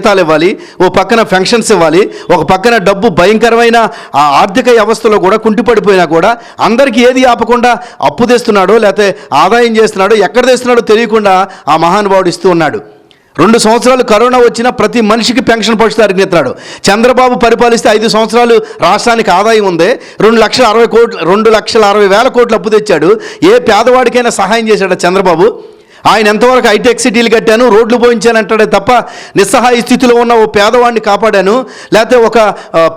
జీతాలు ఇవ్వాలి ఓ పక్కన పెన్షన్స్ ఇవ్వాలి ఒక పక్కన డబ్బు భయంకరమైన ఆ ఆర్థిక వ్యవస్థలో కూడా కుంటిపడిపోయినా కూడా అందరికీ ఏది ఆపకుండా అప్పు తెస్తున్నాడో లేకపోతే ఆదాయం చేస్తున్నాడో ఎక్కడ తెస్తున్నాడో తెలియకుండా ఆ మహానుభావుడు ఇస్తూ ఉన్నాడు. రెండు సంవత్సరాలు కరోనా వచ్చినా ప్రతి మనిషికి పెన్షన్ పంచుతారు ఎత్తాడు చంద్రబాబు పరిపాలిస్తే ఐదు సంవత్సరాలు రాష్ట్రానికి ఆదాయం ఉంది. రెండు లక్షల అరవై కోట్లు రెండు లక్షల అరవై వేల కోట్లు అప్పు తెచ్చాడు. ఏ పేదవాడికైనా సహాయం చేశాడు చంద్రబాబు? ఆయన ఎంతవరకు హైటెక్ సిటీలు కట్టాను రోడ్లు పోయించాను అంటాడే తప్ప నిస్సహాయ స్థితిలో ఉన్న ఓ పేదవాడిని కాపాడాను లేకపోతే ఒక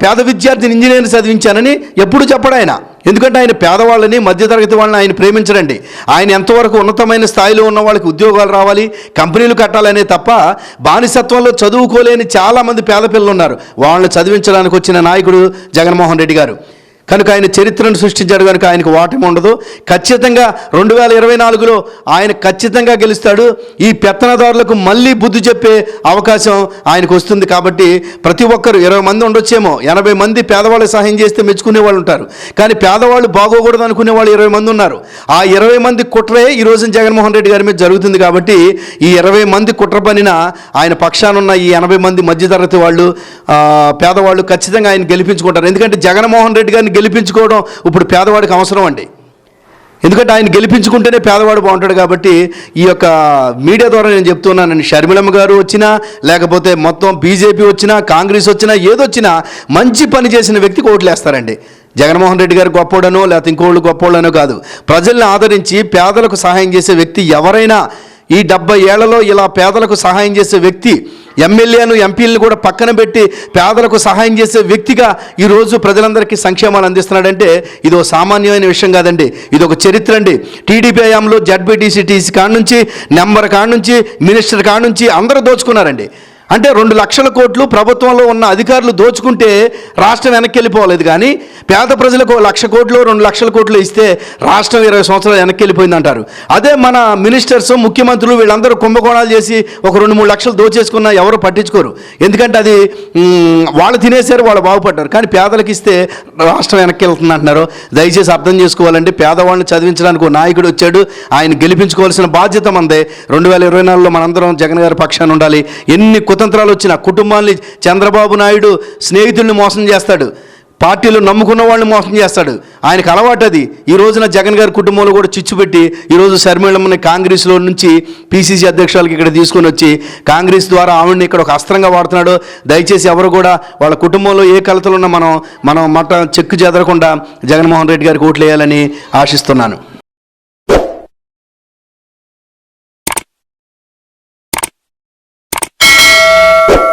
పేద విద్యార్థిని ఇంజనీర్ చదివించానని ఎప్పుడు చెప్పడు ఆయన. ఎందుకంటే ఆయన పేదవాళ్ళని మధ్యతరగతి వాళ్ళని ఆయన ప్రేమించడండి. ఆయన ఎంతవరకు ఉన్నతమైన స్థాయిలో ఉన్న వాళ్ళకి ఉద్యోగాలు రావాలి కంపెనీలు కట్టాలనే తప్ప బానిసత్వంలో చదువుకోలేని చాలామంది పేద పిల్లలు ఉన్నారు. వాళ్ళని చదివించడానికి వచ్చిన నాయకుడు జగన్మోహన్ రెడ్డి గారు. కనుక ఆయన చరిత్రను సృష్టించాడు కనుక ఆయనకు ఓటమి ఉండదు. ఖచ్చితంగా రెండు వేల ఇరవై నాలుగులో ఆయన ఖచ్చితంగా గెలుస్తాడు. ఈ పెత్తనదారులకు మళ్ళీ బుద్ధి చెప్పే అవకాశం ఆయనకు వస్తుంది కాబట్టి ప్రతి ఒక్కరు ఇరవై మంది ఉండొచ్చేమో. ఎనభై మంది పేదవాళ్ళు సహాయం చేస్తే మెచ్చుకునే వాళ్ళు ఉంటారు. కానీ పేదవాళ్ళు బాగోకూడదు అనుకునే వాళ్ళు ఇరవై మంది ఉన్నారు. ఆ ఇరవై మంది కుట్రే ఈ రోజున జగన్మోహన్ రెడ్డి గారి మీద జరుగుతుంది కాబట్టి ఈ ఇరవై మంది కుట్ర పనిన ఆయన పక్షానున్న ఈ ఎనభై మంది మధ్యతరగతి వాళ్ళు పేదవాళ్ళు ఖచ్చితంగా ఆయన గెలిపించుకుంటారు. ఎందుకంటే జగన్మోహన్ రెడ్డి గారిని గెలిపించుకోవడం ఇప్పుడు పేదవాడికి అవసరం అండి. ఎందుకంటే ఆయన గెలిపించుకుంటేనే పేదవాడు బాగుంటాడు కాబట్టి ఈ యొక్క మీడియా ద్వారా నేను చెప్తున్నానండి. షర్మిలమ్మ గారు వచ్చినా లేకపోతే మొత్తం బీజేపీ వచ్చినా కాంగ్రెస్ వచ్చినా ఏదొచ్చినా మంచి పని చేసిన వ్యక్తికి ఓట్లేస్తారండి. జగన్మోహన్ రెడ్డి గారు గొప్పోడనో లేకపోతే ఇంకోళ్ళు గొప్పోళ్ళనో కాదు. ప్రజల్ని ఆదరించి పేదలకు సహాయం చేసే వ్యక్తి ఎవరైనా ఈ డెబ్బై ఏళ్ళలో ఇలా పేదలకు సహాయం చేసే వ్యక్తి ఎమ్మెల్యేను ఎంపీలను కూడా పక్కన పెట్టి పేదలకు సహాయం చేసే వ్యక్తిగా ఈరోజు ప్రజలందరికీ సంక్షేమాలు అందిస్తున్నాడంటే ఇది ఒక సామాన్యమైన విషయం కాదండి. ఇది ఒక చరిత్ర అండి. టీడీపీ హయాంలో జడ్పీటీసీ టీసీ కాడ నుంచి నెంబర్ కాడ నుంచి మినిస్టర్ కాడ నుంచి అందరూ దోచుకున్నారండి. అంటే రెండు లక్షల కోట్లు ప్రభుత్వంలో ఉన్న అధికారులు దోచుకుంటే రాష్ట్రం వెనక్కి వెళ్ళిపోలేదు కానీ పేద ప్రజలకు లక్ష కోట్లు రెండు లక్షల కోట్లు ఇస్తే రాష్ట్రం ఇరవై సంవత్సరాలు వెనక్కి వెళ్ళిపోయింది అంటారు. అదే మన మినిస్టర్స్ ముఖ్యమంత్రులు వీళ్ళందరూ కుంభకోణాలు చేసి ఒక రెండు మూడు లక్షలు దోచేసుకున్నా ఎవరు పట్టించుకోరు. ఎందుకంటే అది వాళ్ళు తినేసారు వాళ్ళు బాగుపడ్డారు. కానీ పేదలకు ఇస్తే రాష్ట్రం వెనక్కి వెళ్తుంది అంటున్నారు. దయచేసి అర్థం చేసుకోవాలంటే పేదవాళ్ళని చదివించడానికి ఒక నాయకుడు వచ్చాడు. ఆయన గెలిపించుకోవాల్సిన బాధ్యత మందే రెండు వేల ఇరవై నాలుగులో మనందరం జగన్ గారి పక్షాన ఉండాలి. ఎన్ని కుతంత్రాలు వచ్చిన కుటుంబాన్ని చంద్రబాబు నాయుడు స్నేహితుల్ని మోసం చేస్తాడు. పార్టీలు నమ్ముకున్న వాళ్ళని మోసం చేస్తాడు. ఆయనకు అలవాటు అది. ఈ రోజున జగన్ గారి కుటుంబంలో కూడా చిచ్చు పెట్టి ఈరోజు శర్మిళమ్మని కాంగ్రెస్లో నుంచి పీసీసీ అధ్యక్షులకి ఇక్కడ తీసుకొని వచ్చి కాంగ్రెస్ ద్వారా ఆవిడని ఇక్కడ ఒక అస్త్రంగా వాడుతున్నాడు. దయచేసి ఎవరు కూడా వాళ్ళ కుటుంబంలో ఏ కలతలు ఉన్నా మనం మనం మట చెక్కు చెదరకుండా జగన్మోహన్ రెడ్డి గారికి ఓట్లు వేయాలని ఆశిస్తున్నాను.